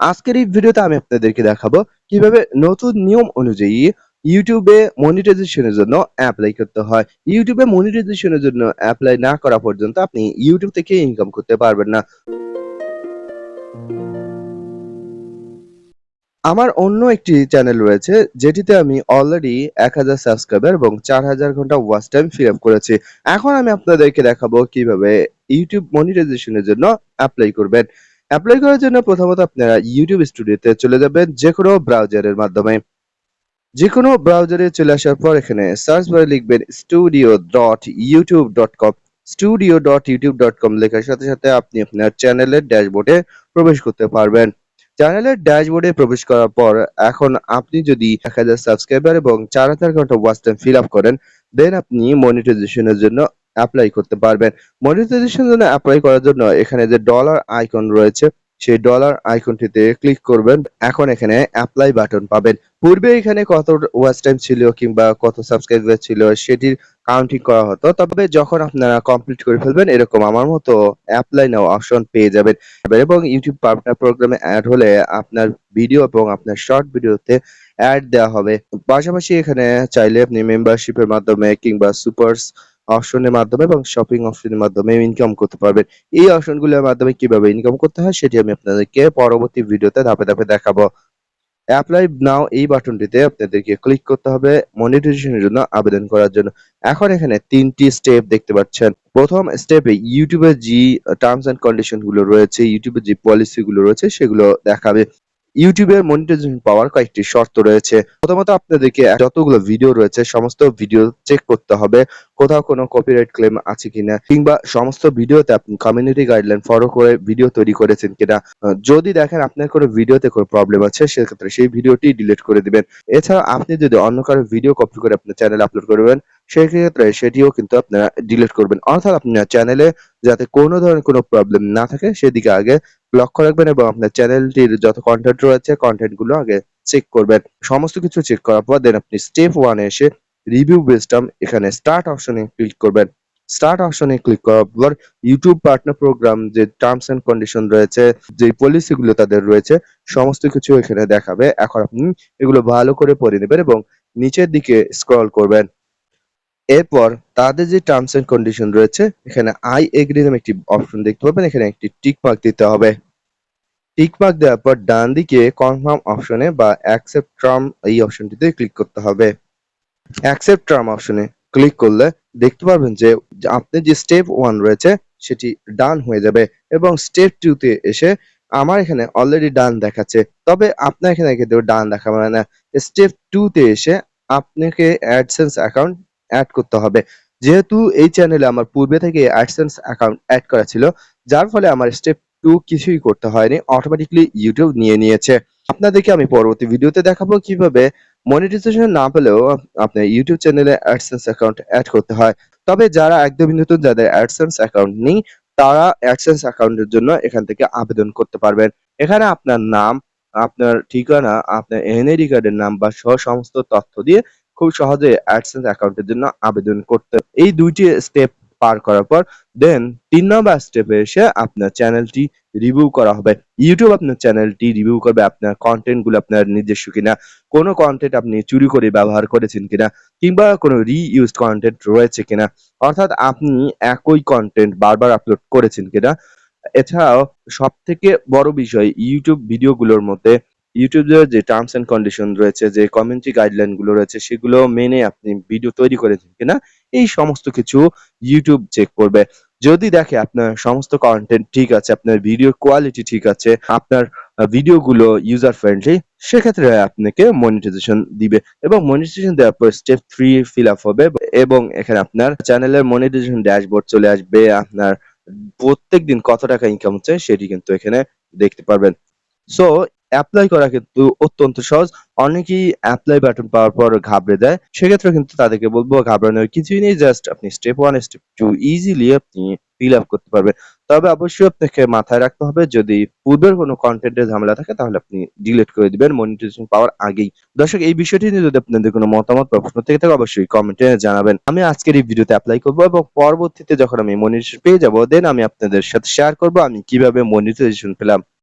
আজকের এই ভিডিওতে আমি আপনাদেরকে দেখাবো কীভাবে নতুন নিয়ম অনুযায়ী ইউটিউবে মনিটাইজেশনের জন্য অ্যাপ্লাই করতে হয়। ইউটিউবে মনিটাইজেশনের জন্য অ্যাপ্লাই না করা পর্যন্ত আপনি ইউটিউব থেকে ইনকাম করতে পারবেন না। আমার অন্য একটি চ্যানেল রয়েছে, যেটিতে আমি অলরেডি এক হাজার সাবস্ক্রাইবার এবং চার হাজার ঘণ্টা ওয়াচ টাইম ফিল আপ করেছি। এখন আমি আপনাদেরকে দেখাবো কীভাবে ইউটিউব মনিটাইজেশনের জন্য অ্যাপ্লাই করবেন। অ্যাপ্লাই করার জন্য প্রথমত আপনারা ইউটিউব স্টুডিওতে চলে যাবেন যে কোনো ব্রাউজারের মাধ্যমে। যে কোনো ব্রাউজারে চলে আসার পর এখানে সার্চ বারে লিখবেন studio dot YouTube dot com studio dot YouTube dot com লেখার সাথে সাথে আপনি আপনার চ্যানেলের ড্যাশবোর্ডে প্রবেশ করতে পারবেন। চ্যানেলের ড্যাশবোর্ডে প্রবেশ করার পর এখন আপনি যদি এক হাজার সাবস্ক্রাইবার এবং চার হাজার ঘণ্টা ওয়াচ টাইম ফিল আপ করেন দেন আপনি মনিটাইজেশনের জন্য অ্যাপ্লাই করতে পারবেন। মনিটাইজেশনের জন্য অ্যাপ্লাই করার জন্য এখানে যে ডলার আইকন রয়েছে, সেই ডলার আইকনটিতে ক্লিক করবেন। এখন এখানে অ্যাপ্লাই বাটন পাবেন। পূর্বে এখানে কত ওয়াচ টাইম ছিল কিংবা কত সাবস্ক্রাইবার ছিল সেটির কাউন্টিং করা হতো। তবে যখন আপনারা কমপ্লিট করে ফেলবেন, এরকম আমার মতো অ্যাপ্লাই নাও অপশন পেয়ে যাবেন। এবং ইউটিউব পার্টনার প্রোগ্রামে অ্যাড হলে আপনার ভিডিও এবং আপনার শর্ট ভিডিওতে অ্যাড দেওয়া হবে। পাশাপাশি এখানে চাইলে আপনি মেম্বারশিপের মাধ্যমে কিংবা সুপারস অপশনের মাধ্যমে এবং শপিং অপশনের মাধ্যমে ইনকাম করতে পারবেন। এই অপশনগুলোর মাধ্যমে কীভাবে ইনকাম করতে হয় সেটি আমি আপনাদেরকে পরবর্তী ভিডিওতে ধাপে ধাপে দেখাবো। অ্যাপ্লাই নাও এই বাটনটিতে আপনাদেরকে ক্লিক করতে হবে মনিটাইজেশনের জন্য আবেদন করার জন্য। এখন এখানে তিনটি স্টেপ দেখতে পাচ্ছেন। প্রথম স্টেপে ইউটিউবের যে টার্মস এন্ড কন্ডিশনগুলো রয়েছে ইউটিউবের যে পলিসি গুলো রয়েছে, সেগুলো দেখাবে। ইউটিউবের মনিটাইজেশন পাওয়ার কয়েকটি শর্ত রয়েছে। প্রথমত আপনাদেরকে যতগুলো ভিডিও রয়েছে, সমস্ত ভিডিও চেক করতে হবে, কোথাও কোনো কপিরাইট ক্লেম আছে কিনা, কিংবা সমস্ত ভিডিওতে আপনি কমিউনিটি গাইডলাইন ফলো করে ভিডিও তৈরি করেছেন কিনা। যদি দেখেন আপনার কোনো ভিডিওতে কোনো প্রবলেম আছে, সেক্ষেত্রে সেই ভিডিওটি ডিলিট করে দিবেন। এছাড়া আপনি যদি অন্য কারও ভিডিও কপি করে আপনার চ্যানেলে আপলোড করবেন, সেক্ষেত্রে সেটিও কিন্তু আপনারা ডিলিট করবেন। অর্থাৎ আপনার চ্যানেলে যাতে কোনো ধরনের কোনো প্রবলেম না থাকে, সেদিকে আগে লক্ষ্য রাখবেন এবং আপনার চ্যানেলটির যত কন্টেন্ট রয়েছে কন্টেন্টগুলো আগে চেক করবেন। সমস্ত কিছু চেক করার পর দেন আপনি স্টেপ ওয়ানে এসে রিভিউ বেস্টাম এখানে স্টার্ট অপশনে ক্লিক করবেন। স্টার্ট অপশনে ক্লিক করার পর ইউটিউব পার্টনার প্রোগ্রাম যে টার্মস এন্ড কন্ডিশন রয়েছে, যে পলিসি গুলো তাদের রয়েছে, সমস্ত কিছু এখানে দেখাবে। এখন আপনি এগুলো ভালো করে পড়ে নেবেন এবং নিচের দিকে স্ক্রল করবেন। এরপর তাদের যে টার্মস এন্ড কন্ডিশন রয়েছে, এখানে আই এগ্রি নামে একটি অপশন দেখতে পাবেন, এখানে একটি টিক মার্ক দিতে হবে। টিক মার্ক দেওয়ার পর ডান দিকে কনফার্ম অপশনে বা অ্যাকসেপ্ট টার্ম এই অপশনটিতে ক্লিক করতে হবে। অ্যাকসেপ্ট টার্ম অপশনে ক্লিক করলে দেখতে পারবেন যে, আপনার যে স্টেপ ওয়ান রয়েছে, সেটি ডান হয়ে যাবে এবং স্টেপ টু তে এসে আমার এখানে অলরেডি ডান দেখাচ্ছে। তবে আপনার এখানে কিন্তু ডান দেখাবে না। স্টেপ টু তে এসে আপনাকে অ্যাডসেন্স অ্যাকাউন্ট অ্যাড করতে হবে। যেহেতু এই চ্যানেলে আমার পূর্বে থেকে অ্যাডসেন্স অ্যাকাউন্ট অ্যাড করা ছিল, যার ফলে আমার স্টেপ টু কিছুই করতে হয়নি অটোমেটিকলি ইউটিউব নিয়ে নিয়েছে। আপনাদেরকে আমি পরবর্তী ভিডিওতে দেখাবো কীভাবে মনিটাইজেশন না পেলেও আপনার ইউটিউব চ্যানেলে অ্যাডসেন্স অ্যাকাউন্ট অ্যাড করতে হয়। তবে যারা একদমই নতুন, যাদের অ্যাডসেন্স অ্যাকাউন্ট নেই, তারা অ্যাডসেন্স অ্যাকাউন্টের জন্য এখান থেকে আবেদন করতে পারবেন। এখানে আপনার নাম, আপনার ঠিকানা, আপনার এনআইডি কার্ডের নাম্বার সহ সমস্ত তথ্য দিয়ে খুব সহজে অ্যাডসেন্স অ্যাকাউন্টের জন্য আবেদন করতে এই দুইটি স্টেপ পার করার পর দেন তিন নম্বর স্টেপে এসে আপনার চ্যানেলটি রিভিউ করা হবে। ইউটিউব আপনার চ্যানেলটি রিভিউ করবে, আপনার কন্টেন্টগুলো আপনার নিজস্ব কিনা, কোনো কন্টেন্ট আপনি চুরি করে ব্যবহার করেছেন কিনা, কিংবা কোনো রিইউজ কন্টেন্ট রয়েছে কিনা। অর্থাৎ আপনি একই কন্টেন্ট বারবার আপলোড করেছেন কিনা। এছাড়াও সব থেকে বড় বিষয় ইউটিউব ভিডিওগুলোর মধ্যে ইউটিউবের যে টার্মস এন্ড কন্ডিশন রয়েছে, যে কমিউনিটি গাইডলাইনগুলো রয়েছে, সেগুলো মেনে আপনি ভিডিও তৈরি করেছেন কিনা, এই সমস্ত কিছু ইউটিউব চেক করবে। যদি দেখে আপনার সমস্ত কন্টেন্ট ঠিক আছে, আপনার ভিডিও কোয়ালিটি ঠিক আছে, আপনার ভিডিও গুলো ইউজার ফ্রেন্ডলি সেক্ষেত্রে আপনাকে মনিটাইজেশন দিবে এবং মনিটাইজেশন দেওয়ার পর স্টেপ থ্রি ফিল আপ হবে এবং এখানে আপনার চ্যানেলের মনিটাইজেশন ড্যাশবোর্ড চলে আসবে, আপনার প্রত্যেকদিন কত টাকা ইনকাম হচ্ছে সেটি কিন্তু এখানে দেখতে পারবেন। সো অ্যাপ্লাই করা কিন্তু অত্যন্ত সহজ। অনেকেই অ্যাপ্লাই বাটন পাওয়ার পর ঘাবড়ে দেয়। সেক্ষেত্রে কিন্তু তাদেরকে বলব ঘাবড়ানোর কিছুই নেই জাস্ট আপনি step one step two easily আপনি ফিল আপ করতে পারবেন। তবে অবশ্যই আপনাকে মাথায় রাখতে হবে, যদি পূর্বের কোনো কন্টেন্টের ঝামেলা থাকে তাহলে আপনি ডিলিট করে দিবেন মনিটাইজেশন পাওয়ার আগেই। দর্শক, এই বিষয়টি নিয়ে যদি আপনাদের কোনো মতামত প্রশ্ন থেকে থাকে, অবশ্যই কমেন্টে জানাবেন। আমি আজকের এই ভিডিওতে অ্যাপ্লাই করব এবং পরবর্তীতে যখন আমি মনিটাইজেশন পেয়ে যাব দেন আমি আপনাদের সাথে শেয়ার করব, আমি কীভাবে মনিটাইজেশন পেলাম।